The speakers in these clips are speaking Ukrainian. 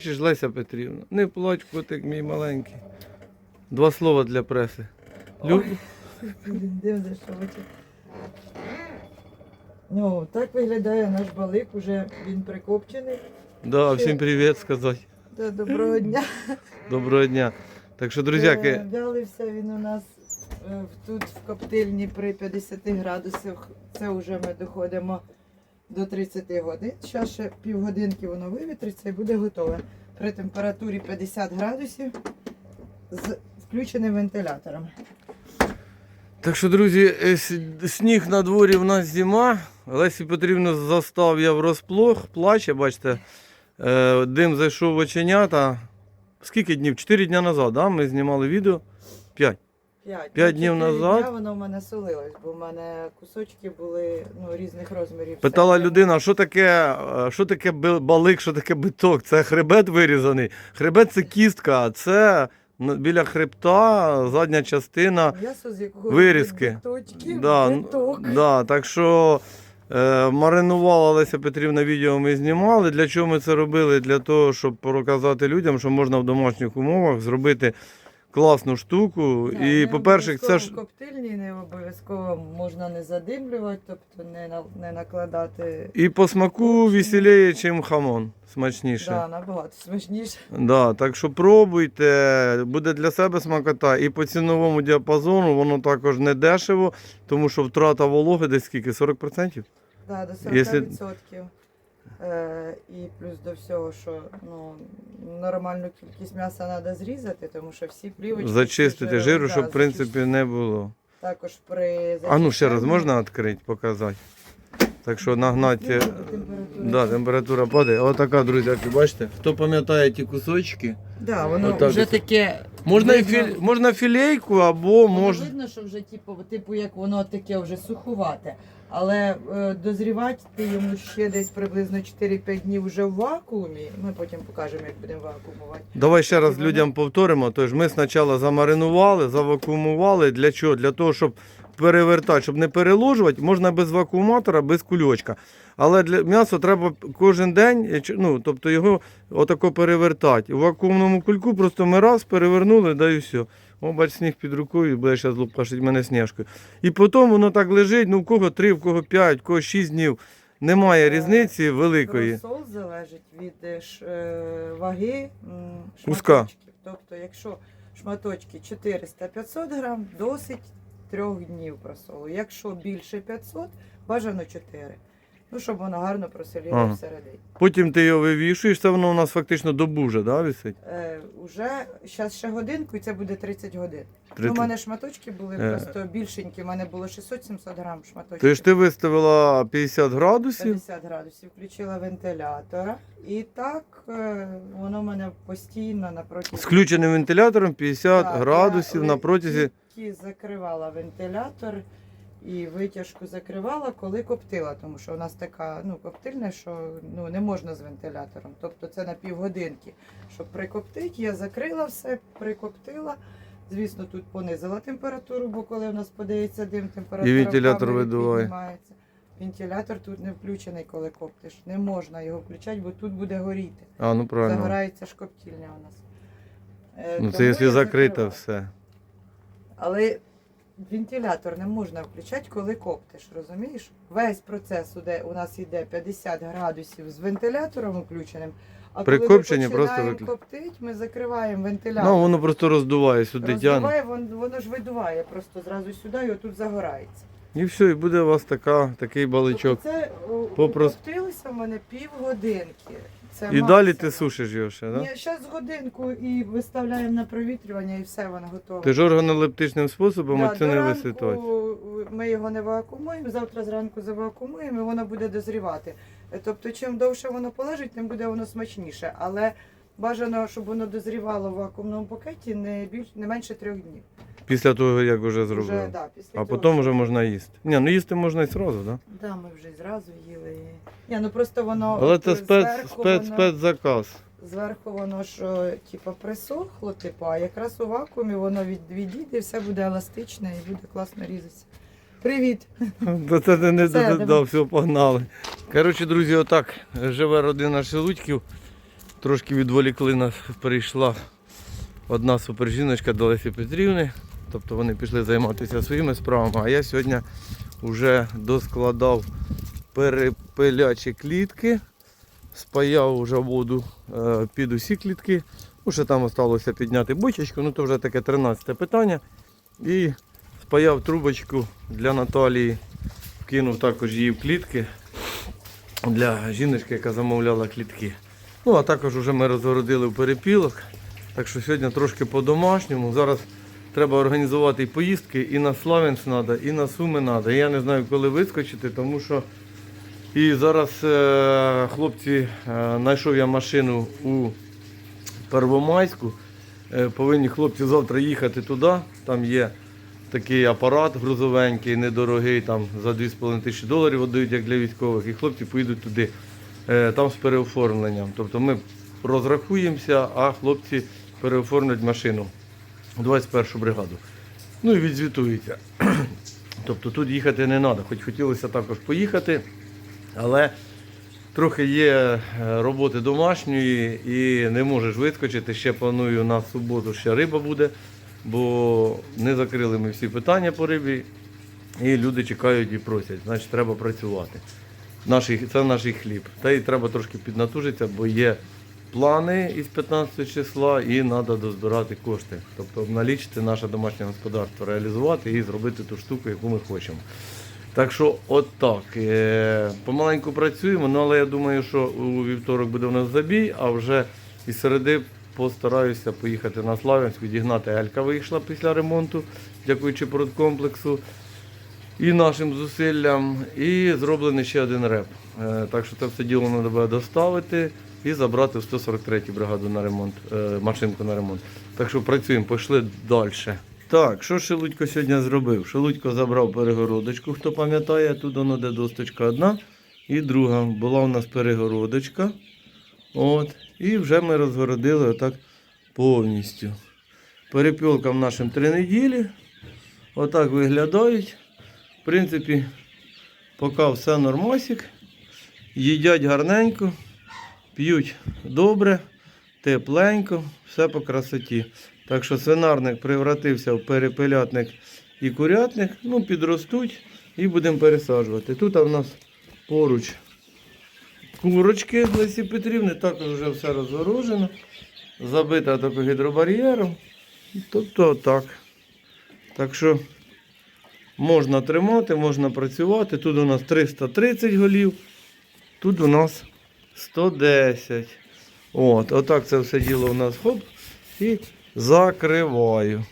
Чи ж Леся Петрівна? Не плач, котик мій маленький. Два слова для преси. Люб... Дивно, що очі. Ну, так виглядає наш балик, уже він прикопчений. Да, всім привіт сказати. Та доброго дня. Доброго дня. Так що, друзяки, Е, Вялився він у нас е, в- тут в коптильні при 50 градусах. Це вже ми доходимо до 30 годин. Зараз ще півгодинки воно вивітриться і буде готове. При температурі 50 градусів з включеним вентилятором. так що, друзі, е, сніг на дворі в нас зима. Лесі Петрівну застав я врозплох, плаче, бачите, е, дим зайшов в оченята. Скільки днів? Чотири дні назад, да? ми знімали відео. П'ять. П'ять, П'ять Ну, днів чотири назад? Дня воно в мене солилось, бо в мене кусочки були ну, різних розмірів. Питала Всякі. людина, що таке, е, що таке би- балик, що таке биток? Це хребет вирізаний. Хребет це кістка, а це ну, біля хребта задня частина. М'ясо, з якого вирізки. биточки, Да, биток. да, так що е, маринувала Леся Петрівна відео ми знімали. Для чого ми це робили? Для того, щоб показати людям, що можна в домашніх умовах зробити класну штуку. Да, І, не по-перше, це ж. коптильні, не обов'язково можна не задимлювати, тобто не, на- не накладати. І по смаку веселіє, чим хамон. Смачніше. Да, набагато смачніше. Да, так що пробуйте, буде для себе смакота. І по ціновому діапазону воно також не дешево, тому що втрата вологи десь скільки? 40%? Да, до 40%. Якщо- і плюс до всього, що ну, нормальну кількість м'яса треба зрізати, тому що всі плівочки. Зачистити жиру, да, щоб в принципі не було. Також при А ну ще раз можна відкрити, показати. Так що нагнати. температура. Да, температура падає. Отака, друзяки, бачите? Хто пам'ятає ті кусочки? Да, воно Отак вже ось. таке. Можна, і видно- філь... можна філейку або Воно можна. видно, що вже типу, типу, як воно таке вже сухувате. Але е, дозрівати ти йому ще десь приблизно 4-5 днів вже в вакуумі. Ми потім покажемо, як будемо вакуумувати. Давай ще раз людям повторимо. Тож ми спочатку замаринували, завакуумували. Для чого? Для того, щоб перевертати, щоб не переложувати, можна без вакууматора, без кульочка. Але для м'яса треба кожен день, е, ну, тобто його отако перевертати. У вакуумному кульку просто ми раз перевернули, да і все. О, бач, сніг під рукою, буде зараз лупашить мене сніжкою. І потім воно так лежить, ну в кого три, в кого п'ять, в кого шість днів. Немає Е, різниці великої. Розсол залежить від е, е, ваги шматочків. Тобто, якщо шматочки 400-500 грам, досить трьох днів просолу. Якщо більше 500, бажано 4. Ну, щоб воно гарно просоліло Ага. всередині. Потім ти його вивішуєш, це воно у нас фактично добу вже, да, висить? Е, уже зараз ще годинку і це буде 30 годин. Ну, у мене шматочки були Е. просто більшенькі. У мене було 600-700 грам шматочків. Тобто ж ти виставила 50 градусів, 50 градусів, включила вентилятор. І так е, воно в мене постійно на з включеним вентилятором 50 Так, градусів я на протязі. Тільки закривала вентилятор і витяжку закривала, коли коптила, тому що у нас така ну, коптильня, що ну, не можна з вентилятором. Тобто це на півгодинки. Щоб прикоптити, я закрила все, прикоптила. Звісно, тут понизила температуру, бо коли у нас подається дим, температура І вентилятор видуває. піднімається. Вентилятор тут не включений, коли коптиш. Не можна його включати, бо тут буде горіти. А, ну правильно. Загорається ж коптильня у нас. Е, Ну це якщо закрито все. Але вентилятор не можна включати, коли коптиш, розумієш? Весь процес уде, у нас йде 50 градусів з вентилятором включеним. А При коли ми просто виклю- коптить, ми закриваємо вентилятор. Ну воно просто роздуває сюди тягне. Роздуває, воно, воно ж видуває просто зразу сюди і отут загорається. І все, і буде у вас така, такий баличок. Тобто це о, Попрос- коптилося в мене півгодинки. Це І далі ти сушиш його ще, так? Ні, зараз годинку і виставляємо на провітрювання і все, воно готове. Ти ж органолептичним способом Да, до не ранку висвітувати. Ми його не вакуумуємо, завтра зранку завакуумуємо і воно буде дозрівати. Е, Тобто, чим довше воно полежить, тим буде воно смачніше. Але бажано, щоб воно дозрівало в вакуумному пакеті не більш не менше трьох днів. Після того, як вже Вже, да, після А цього. потім вже можна їсти. Ні, ну їсти можна і одразу, так? Да? Да, ми вже зразу їли. Ні, ну просто воно Але це спец, зверху спец, воно- спецзаказ. Зверху воно ж типу, присохло, типу, а якраз у вакуумі воно від, відійде, і все буде еластичне і буде класно різатися. Привіт! Та це не, не Все, да, давай. все, погнали. Коротше, друзі, отак живе родина Шелудьків. Трошки відволікли нас, прийшла одна супержіночка до Лесі Петрівни. Тобто вони пішли займатися своїми справами, а я сьогодні вже доскладав перепилячі клітки, спаяв вже воду е, під усі клітки. Ну, ще там залишилося підняти бочечку, ну то вже таке 13 питання. І спаяв трубочку для Наталії, вкинув також її в клітки для жіночки, яка замовляла клітки. Ну, а також вже ми розгородили в перепілок. Так що сьогодні трошки по-домашньому. Зараз треба організувати і поїздки, і на Славянськ треба, і на Суми треба. Я не знаю, коли вискочити, тому що і зараз е, хлопці, е, знайшов я машину у Первомайську. Е, повинні хлопці завтра їхати туди. Там є такий апарат грузовенький, недорогий, там за 2,5 тисячі доларів віддають, як для військових. І хлопці поїдуть туди, там з переоформленням. Тобто ми розрахуємося, а хлопці переоформлять машину у 21 бригаду. Ну і відзвітуються. Тобто тут їхати не треба, хоч хотілося також поїхати, але трохи є е, роботи домашньої і не можеш вискочити. Ще планую на суботу, ще риба буде, бо не закрили ми всі питання по рибі, і люди чекають і просять, значить треба працювати. Наш, це наш хліб. Та й треба трошки піднатужитися, бо є плани із 15 числа і треба дозбирати кошти. Тобто обналічити наше домашнє господарство, реалізувати і зробити ту штуку, яку ми хочемо. Так що от так. Е, Помаленьку працюємо, ну, але я думаю, що у вівторок буде у нас забій, а вже із середи постараюся поїхати на Славянськ, відігнати Елька вийшла після ремонту, дякуючи продкомплексу і нашим зусиллям, і зроблений ще один реп. Е, Так що це все діло треба доставити і забрати в 143 бригаду на ремонт, е, машинку на ремонт. Так що працюємо, пішли далі. Так, що Шелудько сьогодні зробив? Шелудько забрав перегородочку, хто пам'ятає, тут воно де досточка одна і друга. Була у нас перегородочка. От, і вже ми розгородили отак повністю. Перепілкам нашим три неділі. Отак виглядають. В принципі, поки все нормасик. Їдять гарненько, п'ють добре, тепленько, все по красоті. Так що свинарник превратився в перепелятник і курятник. Ну, підростуть і будемо пересаджувати. Тут у нас поруч курочки Лесі Петрівни, також вже все розгорожено, забита гідробар'єром. Тобто так. Так що можна тримати, можна працювати. Тут у нас 330 голів, тут у нас 110. От, отак це все діло у нас хоп і закриваю.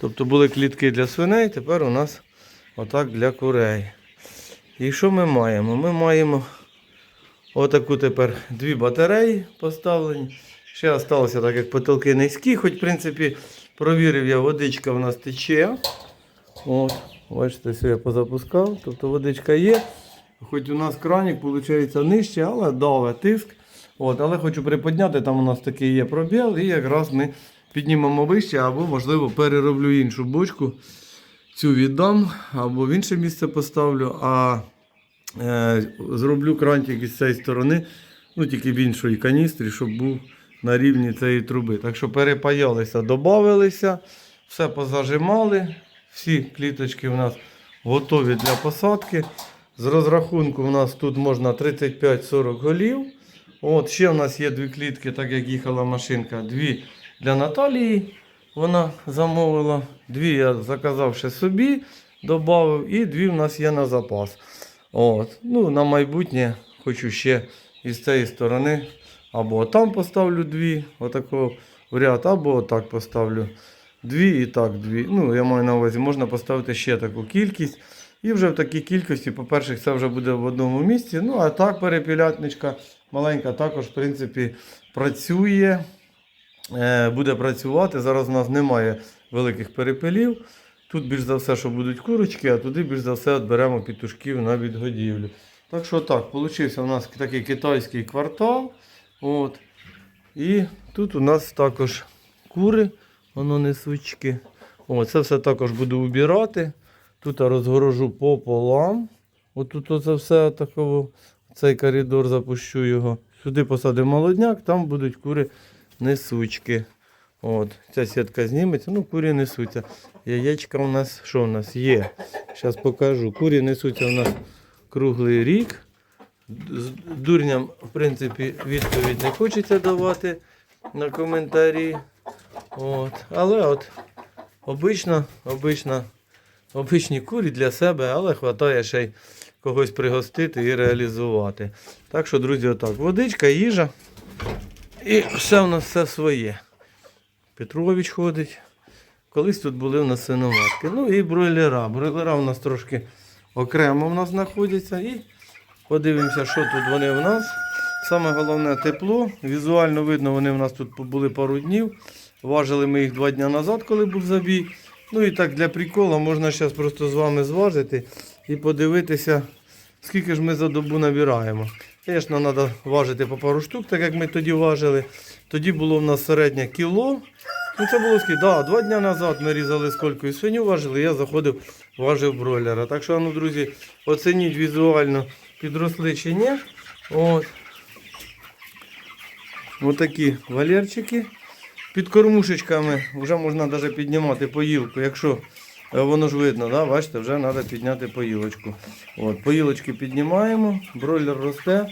Тобто були клітки для свиней, тепер у нас отак для курей. І що ми маємо? Ми маємо отаку тепер дві батареї поставлені. Ще залишилося так, як потолки низькі, хоч в принципі провірив я, водичка в нас тече. От, бачите, все я позапускав, тобто водичка є. Хоч у нас кранік виходить нижче, але даве тиск. От, але хочу приподняти, там у нас такий є пробіл, і якраз ми піднімемо вище, або, можливо, перероблю іншу бочку. Цю віддам, або в інше місце поставлю, а е, зроблю крантик із цієї сторони, ну тільки в іншої каністрі, щоб був на рівні цієї труби. Так що перепаялися, додавилися, все позажимали. Всі кліточки у нас готові для посадки. З розрахунку у нас тут можна 35-40 голів. От, ще у нас є дві клітки, так як їхала машинка. Дві для Наталії вона замовила. Дві я заказав ще собі, додав, і дві в нас є на запас. От. Ну, на майбутнє хочу ще із цієї сторони. Або там поставлю дві, отакого в ряд, або отак поставлю дві і так дві. Ну, я маю на увазі, можна поставити ще таку кількість. І вже в такій кількості, по-перше, це вже буде в одному місці. Ну, а так перепілятничка маленька також, в принципі, працює, е, буде працювати. Зараз у нас немає великих перепелів. Тут більш за все, що будуть курочки, а туди більш за все от беремо петушків на відгодівлю. Так що так, получився у нас такий китайський квартал. От. І тут у нас також кури, воно несучки. О, це все також буду убирати. Тут розгорожу пополам. Отут оце все такого, цей коридор запущу його Сюди посадимо молодняк, там будуть кури несучки. От, ця сітка зніметься, ну курі несуться. Яєчка у нас що у нас є? Зараз покажу. Курі несуться у нас круглий рік. З дурням, в принципі, відповідь не хочеться давати на коментарі. От. Але от обично, обично, обичні курі для себе, але вистачає ще й когось пригостити і реалізувати. Так що, друзі, отак. Водичка, їжа. І все в нас все своє. Петрович ходить. Колись тут були в нас свиноматки. Ну і бройлера. Бройлера у нас трошки окремо в нас знаходяться. І подивимося, що тут вони в нас. Саме головне тепло. Візуально видно, вони в нас тут були пару днів. Важили ми їх два дні назад, коли був забій. Ну і так для приколу можна зараз просто з вами зважити і подивитися, скільки ж ми за добу набираємо. Звісно, треба важити по пару штук, так як ми тоді важили. Тоді було в нас середнє кіло. Ну це було скільки? Да, два дні назад ми різали скільки свиню важили, я заходив, важив бройлера. Так що, ну, друзі, оцініть візуально, підросли чи ні. От. Отакі валерчики. Під кормушечками вже можна навіть піднімати поїлку, якщо е, воно ж видно, да? бачите, вже треба підняти поїлочку. От, поїлочки піднімаємо, бройлер росте.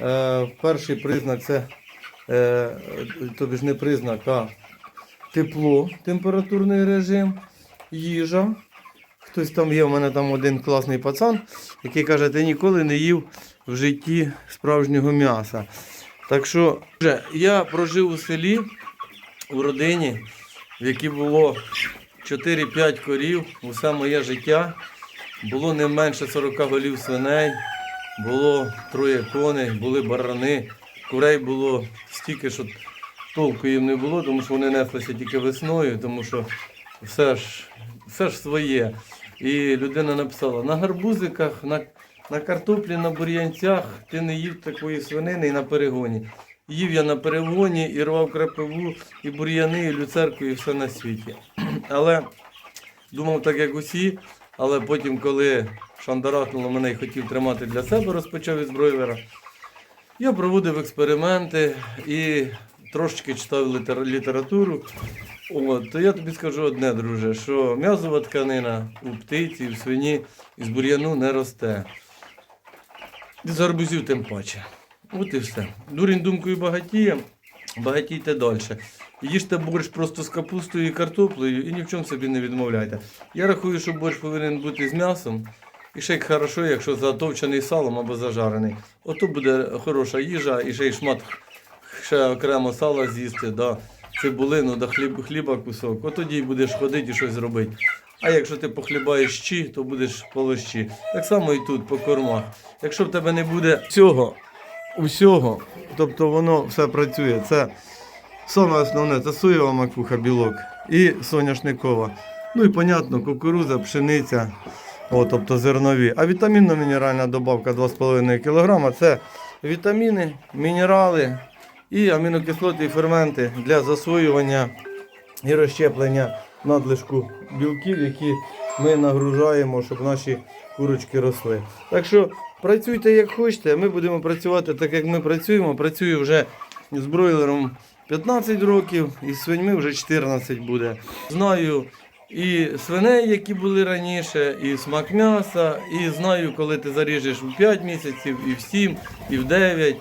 Е, перший признак це е, тобі ж не признак, а тепло, температурний режим, їжа. Хтось там є, у мене там один класний пацан, який каже, ти ніколи не їв в житті справжнього м'яса. Так що я прожив у селі, у родині, в якій було 4-5 корів, усе моє життя. Було не менше 40 голів свиней, було троє коней, були барани, курей було стільки, що толку їм не було, тому що вони неслися тільки весною, тому що все ж, все ж своє. І людина написала: на гарбузиках, на, на картоплі, на бур'янцях ти не їв такої свинини і на перегоні. Їв я на перегоні і рвав крапиву, і бур'яни, і люцерку, і все на світі. Але думав так, як усі, але потім, коли шандарахнуло мене і хотів тримати для себе, розпочав із бройлера, я проводив експерименти і трошечки читав літер- літературу. От, то я тобі скажу одне, друже, що м'язова тканина у птиці, в свині із бур'яну не росте. І з гарбузів тим паче. От і все. Дурень думкою багатіє, багатійте далі. Їжте борщ просто з капустою і картоплею і ні в чому собі не відмовляйте. Я рахую, що борщ повинен бути з м'ясом. І ще й хорошо, якщо затовчений салом або зажарений. Ото буде хороша їжа і ще й шмат ще окремо сала з'їсти, да, цибулину, да хліб, хліба кусок. От тоді й будеш ходити і щось робити. А якщо ти похлібаєш щі, то будеш полощі. Так само і тут, по кормах. Якщо в тебе не буде цього, усього, тобто воно все працює. Це саме основне, це соєва макуха білок і соняшникова. Ну і понятно, кукуруза, пшениця, о, тобто зернові. А вітамінно-мінеральна добавка 2,5 кг це вітаміни, мінерали і амінокислоти і ферменти для засвоювання і розщеплення надлишку білків, які ми нагружаємо, щоб наші курочки росли. Так що працюйте як хочете, ми будемо працювати так, як ми працюємо. Працюю вже з бройлером 15 років, і з свиньми вже 14 буде. Знаю і свиней, які були раніше, і смак м'яса, і знаю, коли ти заріжеш в 5 місяців, і в 7, і в 9,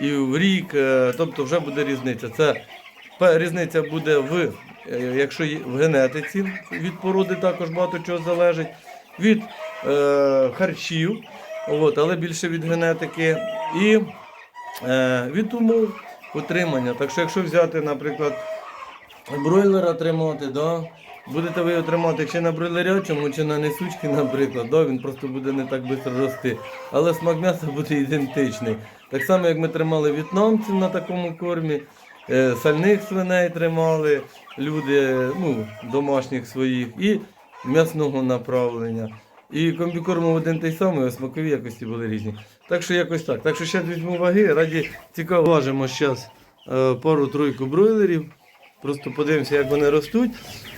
і в рік. е, Тобто вже буде різниця. Це різниця буде в, е, якщо в генетиці від породи також багато чого залежить, від е, харчів, от, але більше від генетики, і е, від умов утримання. Так що, якщо взяти, наприклад, бройлера тримати, да, будете ви його тримати чи на бройлерячому, чи на несучки, наприклад, да, він просто буде не так швидко рости. Але смак м'яса буде ідентичний. Так само, як ми тримали в'єтнамців на такому кормі, е, сальних свиней тримали, люди ну, домашніх своїх, і м'ясного направлення. І комбікормов один той самий, а смакові якості були різні. Так що якось так. Так що зараз візьму ваги, раді цікаво важимо зараз пару-тройку бройлерів. Просто подивимося, як вони ростуть.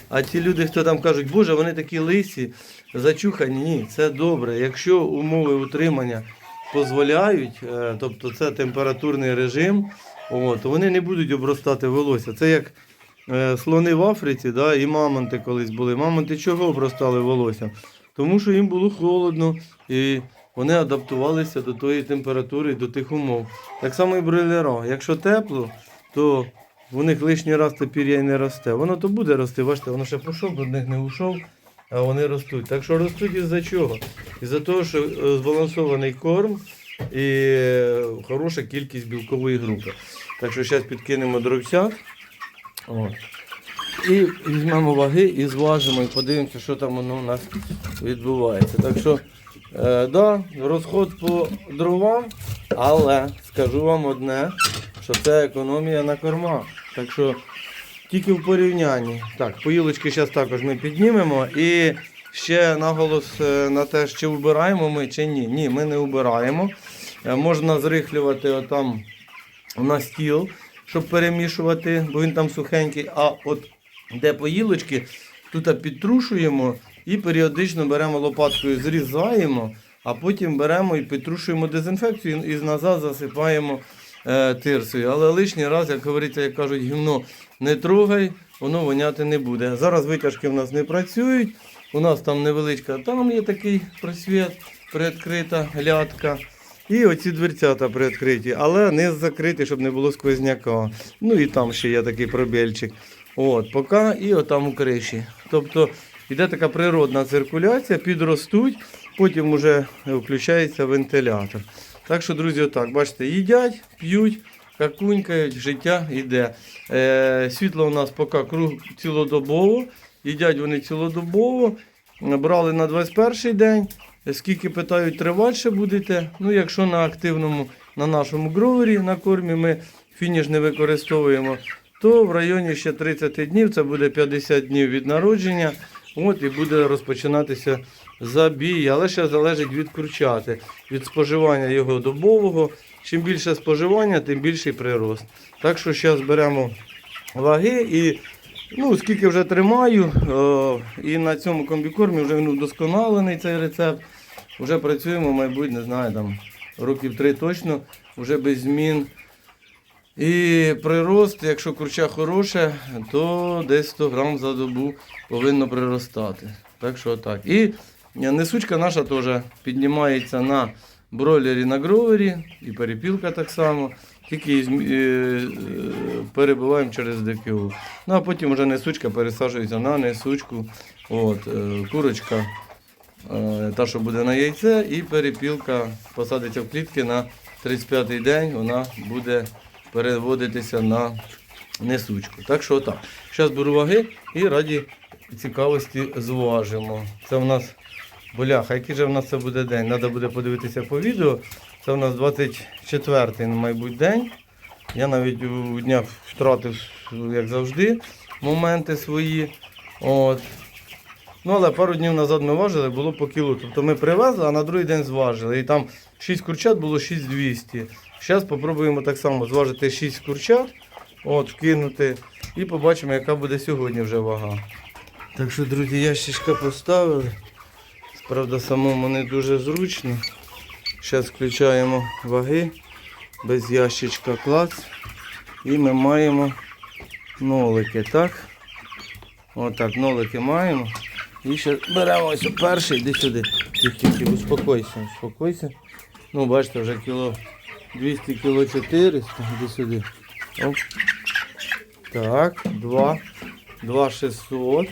А ті люди, хто там кажуть, боже, вони такі лисі, зачухані. Ні, це добре. Якщо умови утримання дозволяють, е, тобто це температурний режим, от, то вони не будуть обростати волосся. Це як е, слони в Африці, да, і мамонти колись були. Мамонти чого обростали волоссям? Тому що їм було холодно і вони адаптувалися до тої температури, до тих умов. Так само і бройлера. Якщо тепло, то у них лишній раз це пір'я не росте. Воно то буде рости, бачите, воно ще пішов, до них не ушов, а вони ростуть. Так що ростуть із-за чого? Із-за того, що е, збалансований корм і е, хороша кількість білкової групи. Так що зараз підкинемо дровцят. І візьмемо ваги і зважимо, і подивимося, що там воно у нас відбувається. Так що, е, да, розход по дровам, але скажу вам одне, що це економія на кормах. Так що тільки в порівнянні. Так, поїлочки зараз також ми піднімемо. І ще наголос е, на те, чи вбираємо ми, чи ні. Ні, ми не вбираємо. Е, Можна зрихлювати отам на стіл, щоб перемішувати, бо він там сухенький. А от де поїлочки, тут підтрушуємо і періодично беремо лопаткою, зрізаємо, а потім беремо і підтрушуємо дезінфекцію і назад засипаємо е, тирсою. Але лишній раз, як говориться, як кажуть, гімно не трогай, воно воняти не буде. Зараз витяжки в нас не працюють. У нас там невеличка, там є такий просвіт, приоткрита глядка. І оці дверцята приоткриті, але не закриті, щоб не було сквозняка. Ну і там ще є такий пробільчик. От, поки і отам у криші. Тобто йде така природна циркуляція, підростуть, потім вже включається вентилятор. Так що, друзі, отак, бачите, їдять, п'ють, какунькають, життя йде. Е, світло у нас поки круг цілодобово, їдять вони цілодобово. Брали на 21 день. Скільки питають, тривальше будете. Ну, якщо на активному, на нашому гровері на кормі ми фініш не використовуємо, то в районі ще 30 днів, це буде 50 днів від народження. От і буде розпочинатися забій. Але ще залежить від курчати, від споживання його добового. Чим більше споживання, тим більший прирост. Так що зараз беремо ваги і ну, скільки вже тримаю. О, і на цьому комбікормі вже він удосконалений цей рецепт. Вже працюємо, мабуть, не знаю, там років три точно, вже без змін. І прирост, якщо курча хороше, то десь 100 грам за добу повинно приростати. Так що так. І несучка наша теж піднімається на бройлері на гровері, і перепілка так само. Тільки е, е, перебиваємо через ДКУ. Ну а потім вже несучка пересаджується на несучку. От, е, курочка, та, що буде на яйце, і перепілка посадиться в клітки на 35-й день, вона буде переводитися на несучку. Так що так. Зараз беру ваги і раді цікавості зважимо. Це в нас боляха, який же в нас це буде день? Треба буде подивитися по відео. Це в нас 24-й, мабуть, день. Я навіть у днях втратив, як завжди, моменти свої. От. Ну, але пару днів назад ми важили, було по кілу. Тобто ми привезли, а на другий день зважили. І там 6 курчат було 6200. Зараз спробуємо так само зважити 6 курчат, от, вкинути, і побачимо, яка буде сьогодні вже вага. Так що, друзі, ящичка поставили. Правда, самому не дуже зручно. Зараз включаємо ваги без ящичка клац. І ми маємо нолики, так? Отак, нолики маємо. І ще беремо ось перший, йди сюди. Тих, тих, тих, успокойся, успокойся. Ну, бачите, вже кіло 200 кіло 400, іди сюди. Оп. Так, два. Два 600.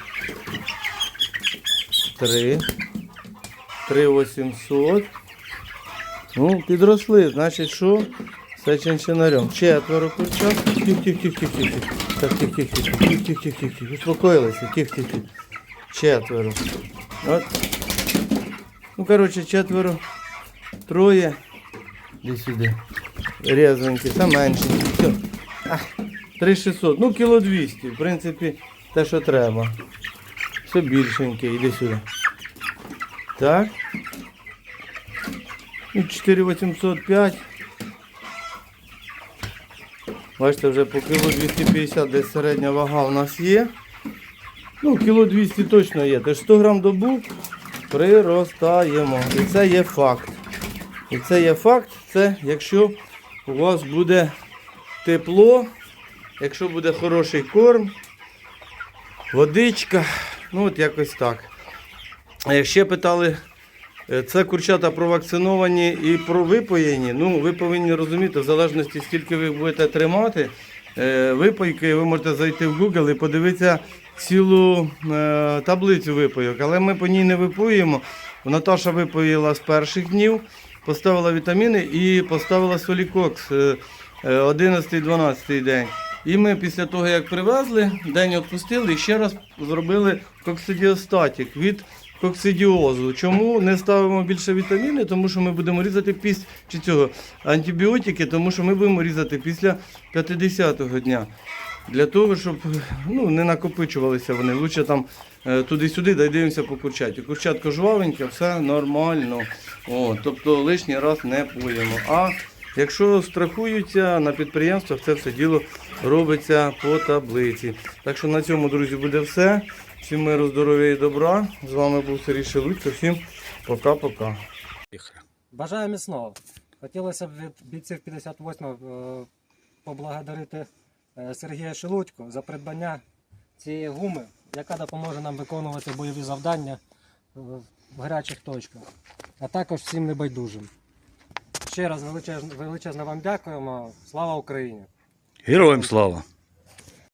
Три. Три 800. Ну, підросли, значить що? Все чинчинарем. Четверо курчат. Тих, тих, тих, тих, тих. Так, тих, тих, тих, тих, тих, тих, тих, тих. Успокоїлися, тих, тих, тих. Четверо. От. Ну, коротше, четверо. Троє. Іди сюди. Резвенькі, та меншенькі. Все. А, 3600. Ну, кіло 200. В принципі, те, що треба. Все більшеньке. Іди сюди. Так. Ну, 4805. Бачите, вже по кіло 250 десь середня вага у нас є. Ну, кіло 200 точно є. Тож 100 грам добу приростаємо. І це є факт. І це є факт, це якщо у вас буде тепло, якщо буде хороший корм, водичка, ну от якось так. Ще питали, е, це курчата провакциновані і провипоєні. Ну, ви повинні розуміти, в залежності, скільки ви будете тримати, е, випойки, ви можете зайти в Google і подивитися цілу е, таблицю випойок. Але ми по ній не випоюємо. Наташа випоїла з перших днів, поставила вітаміни і поставила солікокс е, е, 11-12 день. І ми після того, як привезли, день відпустили і ще раз зробили коксидіостатік від коксидіозу. Чому не ставимо більше вітаміни? Тому що ми будемо різати після чи цього антибіотики, тому що ми будемо різати після 50-го дня. Для того, щоб ну, не накопичувалися вони. Лучше там е, туди-сюди, дай дивимося по курчаті. Курчатко жвавеньке, все нормально. О, тобто лишній раз не поїмо. А якщо страхуються на підприємствах, це все діло робиться по таблиці. Так що на цьому, друзі, буде все. Всім миру, здоров'я і добра. З вами був Сергій Шелудько. Всім пока-пока. Бажаю міцного. Хотілося б від бійців 58-го е, поблагодарити Сергія Шелудько за придбання цієї гуми, яка допоможе нам виконувати бойові завдання е, в гарячих точках, а також всім небайдужим. Ще раз величезно, величезно вам дякуємо. Слава Україні! Героям слава!